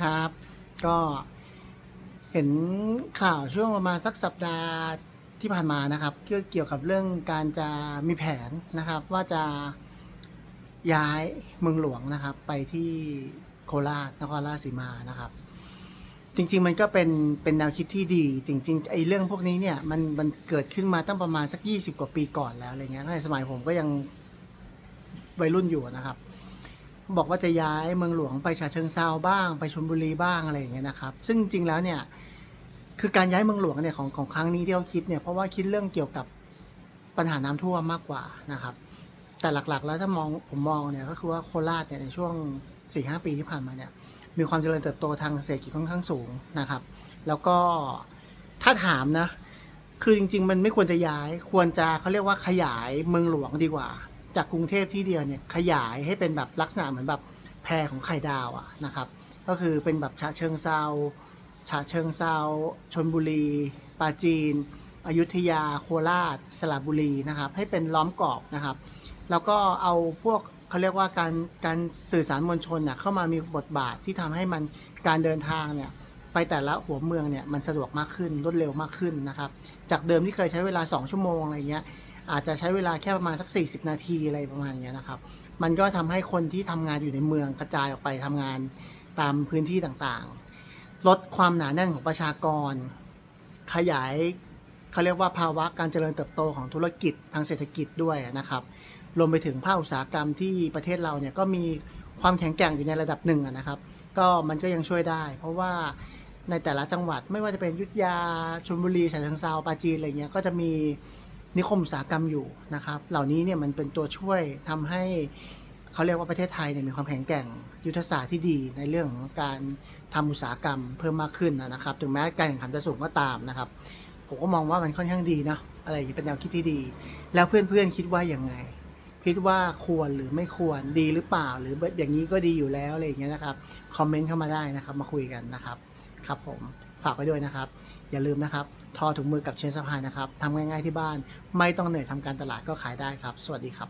ครับ ก็เห็นข่าวช่วงประมาณสักสัปดาห์ที่ผ่านมานะครับก็เกี่ยวกับเรื่องการจะมีแผนนะครับ ว่าจะย้ายเมืองหลวงนะครับ ไปที่โคราชนครราชสีมานะครับ จริง ๆ มันก็เป็นเป็นแนวคิดที่ดี จริงๆไอ้เรื่องพวกนี้เนี่ยมันมันเกิดขึ้นมาตั้งประมาณสัก 20 กว่าปีก่อนแล้วอะไรเงี้ยในสมัยผมก็ยังวัยรุ่นอยู่นะครับ บอกว่าจะย้ายเมืองหลวงไปฉะเชิงเซาบ้าง ไปชลบุรีบ้างอะไรอย่างเงี้ยนะครับ ซึ่งจริงแล้วเนี่ยคือการย้ายเมืองหลวงเนี่ยของของครั้งนี้ที่เขาคิดเนี่ยเพราะว่าคิดเรื่องเกี่ยวกับปัญหาน้ำท่วมมากกว่านะครับ แต่หลักๆ แล้วถ้ามองผมมองเนี่ยก็คือว่าโคราชเนี่ยในช่วง4-5ปีที่ผ่านมาเนี่ยมีความเจริญเติบโตทางเศรษฐกิจค่อนข้างสูงนะครับ แล้วก็ถ้าถามนะคือจริง ๆ มันไม่ควรจะย้ายควรจะเขาเรียกว่าขยายเมืองหลวงดีกว่า จากกรุงเทพที่เดียวเนี่ยขยายให้เป็นแบบลักษณะเหมือนแบบแพรของไข่ดาวอะนะครับ ก็คือเป็นแบบฉะเชิงเซาฉะเชิงเซาชนบุรีปราจีน อยุธยา โคราช สระบุรีนะครับ ให้เป็นล้อมกรอบนะครับ แล้วก็เอาพวกเขาเรียกว่าการการสื่อสารมวลชนเนี่ยเข้ามามีบทบาทที่ทำให้มันการเดินทางเนี่ยไปแต่ละหัวเมืองเนี่ยมันสะดวกมากขึ้นรวดเร็วมากขึ้นนะครับ จากเดิมที่เคยใช้เวลา 2 ชั่วโมงอะไรเงี้ย อาจจะใช้เวลาแค่ประมาณสัก 40 นาทีอะไรประมาณนี้นะครับ มันก็ทำให้คนที่ทำงานอยู่ในเมืองกระจายออกไปทำงานตามพื้นที่ต่างๆ ลดความหนาแน่นของประชากร ขยายเขาเรียกว่าภาวะการเจริญเติบโตของธุรกิจทางเศรษฐกิจด้วยนะครับรวมไปถึงภาคอุตสาหกรรมที่ประเทศเราเนี่ยก็มีความแข็งแกร่งอยู่ในระดับหนึ่งนะครับ ก็มันก็ยังช่วยได้ เพราะว่าในแต่ละจังหวัดไม่ว่าจะเป็นยุทธยาชลบุรีฉะเชิงเซาปราจีนอะไรเงี้ยก็จะมี นิคมอุตสาหกรรมอยู่นะครับ เหล่านี้เนี่ยมันเป็นตัวช่วยทำให้เขาเรียกว่าประเทศไทยเนี่ยมีความแข็งแกร่งยุทธศาสตร์ที่ดีในเรื่องของการทำอุตสาหกรรมเพิ่มมากขึ้นนะครับ ถึงแม้การแข่งขันจะสูงก็ตามนะครับ ผมก็มองว่ามันค่อนข้างดีนะอะไรอย่างเป็นแนวคิดที่ดี แล้วเพื่อนๆคิดว่าอยังไง คิดว่าควรหรือไม่ควรดีหรือเปล่า หรืออย่างนี้ก็ดีอยู่แล้วอะไรอย่างเงี้ยนะครับคอมเมนต์เข้ามาได้นะครับ มาคุยกันนะครับ ครับผม ฝากไว้ด้วยนะครับ อย่าลืมนะครับ ทอถุงมือกับเชนสะพายนะครับทำง่ายๆที่บ้าน ไม่ต้องเหนื่อยทำการตลาดก็ขายได้ครับ สวัสดีครับ